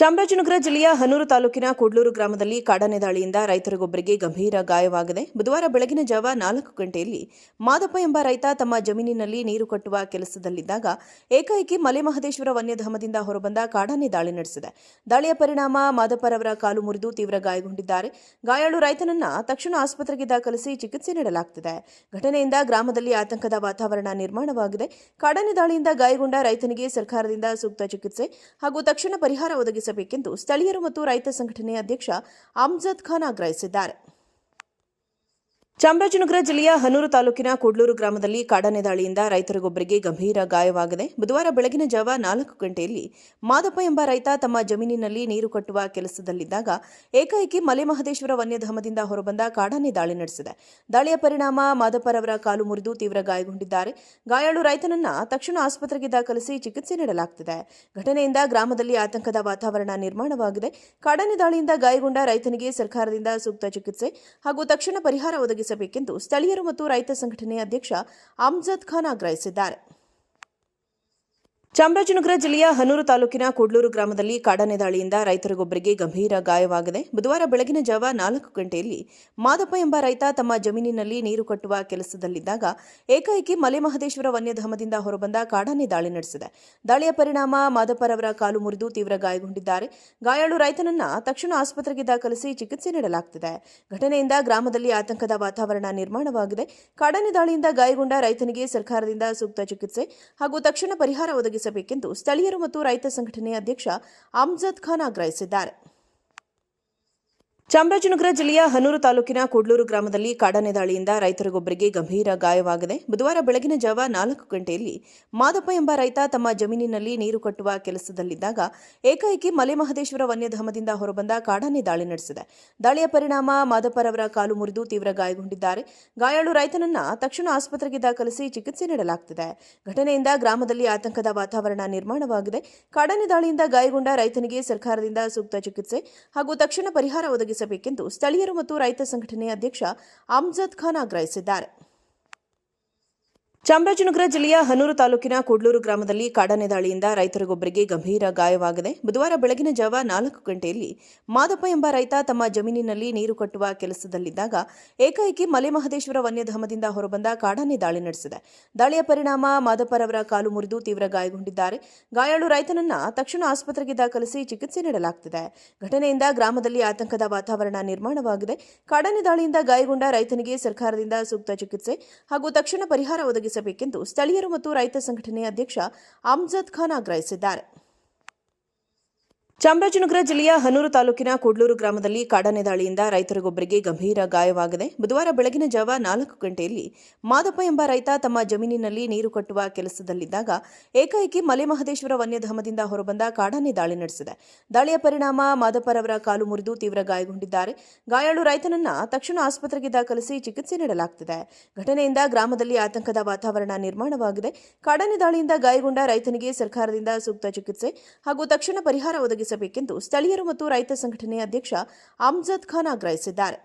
ಚಾಮರಾಜನಗರ ಜಿಲ್ಲೆಯ ಹನೂರು ತಾಲೂಕಿನ ಕೂಡ್ಲೂರು ಗ್ರಾಮದಲ್ಲಿ ಕಾಡಾನೆ ದಾಳಿಯಿಂದ ರೈತರಿಗೊಬ್ಬರಿಗೆ ಗಂಭೀರ ಗಾಯವಾಗಿದೆ. ಬುಧವಾರ ಬೆಳಗಿನ ಜಾವ ನಾಲ್ಕು ಗಂಟೆಯಲ್ಲಿ ಮಾದಪ್ಪ ಎಂಬ ರೈತ ತಮ್ಮ ಜಮೀನಿನಲ್ಲಿ ನೀರು ಕಟ್ಟುವ ಕೆಲಸದಲ್ಲಿದ್ದಾಗ ಏಕಾಏಕಿ ಮಲೆಮಹದೇಶ್ವರ ವನ್ಯಧಾಮದಿಂದ ಹೊರಬಂದ ಕಾಡಾನೆ ದಾಳಿ ನಡೆಸಿದೆ. ದಾಳಿಯ ಪರಿಣಾಮ ಮಾದಪ್ಪರವರ ಕಾಲು ಮುರಿದು ತೀವ್ರ ಗಾಯಗೊಂಡಿದ್ದಾರೆ. ಗಾಯಾಳು ರೈತನನ್ನ ತಕ್ಷಣ ಆಸ್ಪತ್ರೆಗೆ ದಾಖಲಿಸಿ ಚಿಕಿತ್ಸೆ ನೀಡಲಾಗುತ್ತಿದೆ ಘಟನೆಯಿಂದ ಗ್ರಾಮದಲ್ಲಿ ಆತಂಕದ ವಾತಾವರಣ ನಿರ್ಮಾಣವಾಗಿದೆ. ಕಾಡಾನೆ ದಾಳಿಯಿಂದ ಗಾಯಗೊಂಡ ರೈತನಿಗೆ ಸರ್ಕಾರದಿಂದ ಸೂಕ್ತ ಚಿಕಿತ್ಸೆ ಹಾಗೂ ತಕ್ಷಣ ಪರಿಹಾರ ಒದಗಿಸಬೇಕೆಂದು ಸ್ಥಳೀಯರು ಮತ್ತು ರೈತ ಸಂಘಟನೆ ಅಧ್ಯಕ್ಷ ಅಮ್ಜದ್ ಖಾನ್ ಆಗ್ರಹಿಸಿದ್ದಾರೆ. ಚಾಮರಾಜನಗರ ಜಿಲ್ಲೆಯ ಹನೂರು ತಾಲೂಕಿನ ಕೂಡ್ಲೂರು ಗ್ರಾಮದಲ್ಲಿ ಕಾಡಾನೆ ದಾಳಿಯಿಂದ ರೈತರಿಗೊಬ್ಬರಿಗೆ ಗಂಭೀರ ಗಾಯವಾಗಿದೆ. ಬುಧವಾರ ಬೆಳಗಿನ ಜಾವ ನಾಲ್ಕು ಗಂಟೆಯಲ್ಲಿ ಮಾದಪ್ಪ ಎಂಬ ರೈತ ತಮ್ಮ ಜಮೀನಿನಲ್ಲಿ ನೀರು ಕಟ್ಟುವ ಕೆಲಸದಲ್ಲಿದ್ದಾಗ ಏಕಾಏಕಿ ಮಲೆಮಹದೇಶ್ವರ ವನ್ಯಧಾಮದಿಂದ ಹೊರಬಂದ ಕಾಡಾನೆ ದಾಳಿ ನಡೆಸಿದೆ. ದಾಳಿಯ ಪರಿಣಾಮ ಮಾದಪ್ಪರವರ ಕಾಲು ಮುರಿದು ತೀವ್ರ ಗಾಯಗೊಂಡಿದ್ದಾರೆ. ಗಾಯಾಳು ರೈತನನ್ನ ತಕ್ಷಣ ಆಸ್ಪತ್ರೆಗೆ ದಾಖಲಿಸಿ ಚಿಕಿತ್ಸೆ ನೀಡಲಾಗುತ್ತಿದೆ ಘಟನೆಯಿಂದ ಗ್ರಾಮದಲ್ಲಿ ಆತಂಕದ ವಾತಾವರಣ ನಿರ್ಮಾಣವಾಗಿದೆ. ಕಾಡಾನೆ ದಾಳಿಯಿಂದ ಗಾಯಗೊಂಡ ರೈತನಿಗೆ ಸರ್ಕಾರದಿಂದ ಸೂಕ್ತ ಚಿಕಿತ್ಸೆ ಹಾಗೂ ತಕ್ಷಣ ಪರಿಹಾರ ಒದಗಿಸಬೇಕೆಂದು ಸ್ಥಳೀಯರು ಮತ್ತು ರೈತ ಸಂಘಟನೆ ಅಧ್ಯಕ್ಷ ಅಮ್ಜದ್ ಖಾನ್ ಆಗ್ರಹಿಸಿದ್ದಾರೆ. ಚಾಮರಾಜನಗರ ಜಿಲ್ಲೆಯ ಹನೂರು ತಾಲೂಕಿನ ಕೂಡ್ಲೂರು ಗ್ರಾಮದಲ್ಲಿ ಕಾಡಾನೆ ದಾಳಿಯಿಂದ ರೈತರಿಗೊಬ್ಬರಿಗೆ ಗಂಭೀರ ಗಾಯವಾಗಿದೆ. ಬುಧವಾರ ಬೆಳಗಿನ ಜಾವ ನಾಲ್ಕು ಗಂಟೆಯಲ್ಲಿ ಮಾದಪ್ಪ ಎಂಬ ರೈತ ತಮ್ಮ ಜಮೀನಿನಲ್ಲಿ ನೀರು ಕಟ್ಟುವ ಕೆಲಸದಲ್ಲಿದ್ದಾಗ ಏಕಾಏಕಿ ಮಲೆಮಹದೇಶ್ವರ ವನ್ಯಧಾಮದಿಂದ ಹೊರಬಂದ ಕಾಡಾನೆ ದಾಳಿ ನಡೆಸಿದೆ. ದಾಳಿಯ ಪರಿಣಾಮ ಮಾದಪ್ಪರವರ ಕಾಲು ಮುರಿದು ತೀವ್ರ ಗಾಯಗೊಂಡಿದ್ದಾರೆ. ಗಾಯಾಳು ರೈತನನ್ನ ತಕ್ಷಣ ಆಸ್ಪತ್ರೆಗೆ ದಾಖಲಿಸಿ ಚಿಕಿತ್ಸೆ ನೀಡಲಾಗುತ್ತಿದೆ ಘಟನೆಯಿಂದ ಗ್ರಾಮದಲ್ಲಿ ಆತಂಕದ ವಾತಾವರಣ ನಿರ್ಮಾಣವಾಗಿದೆ. ಕಾಡಾನೆ ದಾಳಿಯಿಂದ ಗಾಯಗೊಂಡ ರೈತನಿಗೆ ಸರ್ಕಾರದಿಂದ ಸೂಕ್ತ ಚಿಕಿತ್ಸೆ ಹಾಗೂ ತಕ್ಷಣ ಪರಿಹಾರ ಒದಗಿಸಬೇಕೆಂದು ಸ್ಥಳೀಯರು ಮತ್ತು ರೈತ ಸಂಘಟನೆ ಅಧ್ಯಕ್ಷ ಅಮ್ಜದ್ ಖಾನ್ ಆಗ್ರಹಿಸಿದ್ದಾರೆ. ಚಾಮರಾಜನಗರ ಜಿಲ್ಲೆಯ ಹನೂರು ತಾಲೂಕಿನ ಕೂಡ್ಲೂರು ಗ್ರಾಮದಲ್ಲಿ ಕಾಡಾನೆ ದಾಳಿಯಿಂದ ರೈತರಿಗೊಬ್ಬರಿಗೆ ಗಂಭೀರ ಗಾಯವಾಗಿದೆ. ಬುಧವಾರ ಬೆಳಗಿನ ಜಾವ ನಾಲ್ಕು ಗಂಟೆಯಲ್ಲಿ ಮಾದಪ್ಪ ಎಂಬ ರೈತ ತಮ್ಮ ಜಮೀನಿನಲ್ಲಿ ನೀರು ಕಟ್ಟುವ ಕೆಲಸದಲ್ಲಿದ್ದಾಗ ಏಕಾಏಕಿ ಮಲೆಮಹದೇಶ್ವರ ವನ್ಯಧಾಮದಿಂದ ಹೊರಬಂದ ಕಾಡಾನೆ ದಾಳಿ ನಡೆಸಿದೆ. ದಾಳಿಯ ಪರಿಣಾಮ ಮಾದಪ್ಪರವರ ಕಾಲು ಮುರಿದು ತೀವ್ರ ಗಾಯಗೊಂಡಿದ್ದಾರೆ. ಗಾಯಾಳು ರೈತನನ್ನ ತಕ್ಷಣ ಆಸ್ಪತ್ರೆಗೆ ದಾಖಲಿಸಿ ಚಿಕಿತ್ಸೆ ನೀಡಲಾಗುತ್ತಿದೆ ಘಟನೆಯಿಂದ ಗ್ರಾಮದಲ್ಲಿ ಆತಂಕದ ವಾತಾವರಣ ನಿರ್ಮಾಣವಾಗಿದೆ. ಕಾಡಾನೆ ದಾಳಿಯಿಂದ ಗಾಯಗೊಂಡ ರೈತನಿಗೆ ಸರ್ಕಾರದಿಂದ ಸೂಕ್ತ ಚಿಕಿತ್ಸೆ ಹಾಗೂ ತಕ್ಷಣ ಪರಿಹಾರ ಒದಗಿಸಬೇಕೆಂದು ಸ್ಥಳೀಯರು ಮತ್ತು ರೈತ ಸಂಘಟನೆ ಅಧ್ಯಕ್ಷ ಅಮ್ಜದ್ ಖಾನ್ ಆಗ್ರಹಿಸಿದ್ದಾರೆ. ಚಾಮರಾಜನಗರ ಜಿಲ್ಲೆಯ ಹನೂರು ತಾಲೂಕಿನ ಕೂಡ್ಲೂರು ಗ್ರಾಮದಲ್ಲಿ ಕಾಡಾನೆ ದಾಳಿಯಿಂದ ರೈತರಿಗೊಬ್ಬರಿಗೆ ಗಂಭೀರ ಗಾಯವಾಗಿದೆ. ಬುಧವಾರ ಬೆಳಗಿನ ಜಾವ ನಾಲ್ಕು ಗಂಟೆಯಲ್ಲಿ ಮಾದಪ್ಪ ಎಂಬ ರೈತ ತಮ್ಮ ಜಮೀನಿನಲ್ಲಿ ನೀರು ಕಟ್ಟುವ ಕೆಲಸದಲ್ಲಿದ್ದಾಗ ಏಕಾಏಕಿ ಮಲೆಮಹದೇಶ್ವರ ವನ್ಯಧಾಮದಿಂದ ಹೊರಬಂದ ಕಾಡಾನೆ ದಾಳಿ ನಡೆಸಿದೆ. ದಾಳಿಯ ಪರಿಣಾಮ ಮಾದಪ್ಪರವರ ಕಾಲು ಮುರಿದು ತೀವ್ರ ಗಾಯಗೊಂಡಿದ್ದಾರೆ. ಗಾಯಾಳು ರೈತನನ್ನ ತಕ್ಷಣ ಆಸ್ಪತ್ರೆಗೆ ದಾಖಲಿಸಿ ಚಿಕಿತ್ಸೆ ನೀಡಲಾಗುತ್ತಿದೆ ಘಟನೆಯಿಂದ ಗ್ರಾಮದಲ್ಲಿ ಆತಂಕದ ವಾತಾವರಣ ನಿರ್ಮಾಣವಾಗಿದೆ. ಕಾಡಾನೆ ದಾಳಿಯಿಂದ ಗಾಯಗೊಂಡ ರೈತನಿಗೆ ಸರ್ಕಾರದಿಂದ ಸೂಕ್ತ ಚಿಕಿತ್ಸೆ ಹಾಗೂ ತಕ್ಷಣ ಪರಿಹಾರ ಒದಗಿಸಬೇಕೆಂದು ಸ್ಥಳೀಯರು ಮತ್ತು ರೈತ ಸಂಘಟನೆ ಅಧ್ಯಕ್ಷ ಅಮ್ಜದ್ ಖಾನ್ ಆಗ್ರಹಿಸಿದ್ದಾರೆ. ಚಾಮರಾಜನಗರ ಜಿಲ್ಲೆಯ ಹನೂರು ತಾಲೂಕಿನ ಕೂಡ್ಲೂರು ಗ್ರಾಮದಲ್ಲಿ ಕಾಡಾನೆ ದಾಳಿಯಿಂದ ರೈತರಿಗೊಬ್ಬರಿಗೆ ಗಂಭೀರ ಗಾಯವಾಗಿದೆ. ಬುಧವಾರ ಬೆಳಗಿನ ಜಾವ ನಾಲ್ಕು ಗಂಟೆಯಲ್ಲಿ ಮಾದಪ್ಪ ಎಂಬ ರೈತ ತಮ್ಮ ಜಮೀನಿನಲ್ಲಿ ನೀರು ಕಟ್ಟುವ ಕೆಲಸದಲ್ಲಿದ್ದಾಗ ಏಕಾಏಕಿ ಮಲೆಮಹದೇಶ್ವರ ವನ್ಯಧಾಮದಿಂದ ಹೊರಬಂದ ಕಾಡಾನೆ ದಾಳಿ ನಡೆಸಿದೆ. ದಾಳಿಯ ಪರಿಣಾಮ ಮಾದಪ್ಪರವರ ಕಾಲು ಮುರಿದು ತೀವ್ರ ಗಾಯಗೊಂಡಿದ್ದಾರೆ. ಗಾಯಾಳು ರೈತನನ್ನ ತಕ್ಷಣ ಆಸ್ಪತ್ರೆಗೆ ದಾಖಲಿಸಿ ಚಿಕಿತ್ಸೆ ನೀಡಲಾಗುತ್ತಿದೆ ಘಟನೆಯಿಂದ ಗ್ರಾಮದಲ್ಲಿ ಆತಂಕದ ವಾತಾವರಣ ನಿರ್ಮಾಣವಾಗಿದೆ. ಕಾಡಾನೆ ದಾಳಿಯಿಂದ ಗಾಯಗೊಂಡ ರೈತನಿಗೆ ಸರ್ಕಾರದಿಂದ ಸೂಕ್ತ ಚಿಕಿತ್ಸೆ ಹಾಗೂ ತಕ್ಷಣ ಪರಿಹಾರ ಒದಗಿಸಬೇಕೆಂದು ಸ್ಥಳೀಯರು ಮತ್ತು ರೈತ ಸಂಘಟನೆ ಅಧ್ಯಕ್ಷ ಅಮ್ಜದ್ ಖಾನ್ ಆಗ್ರಹಿಸಿದ್ದಾರೆ.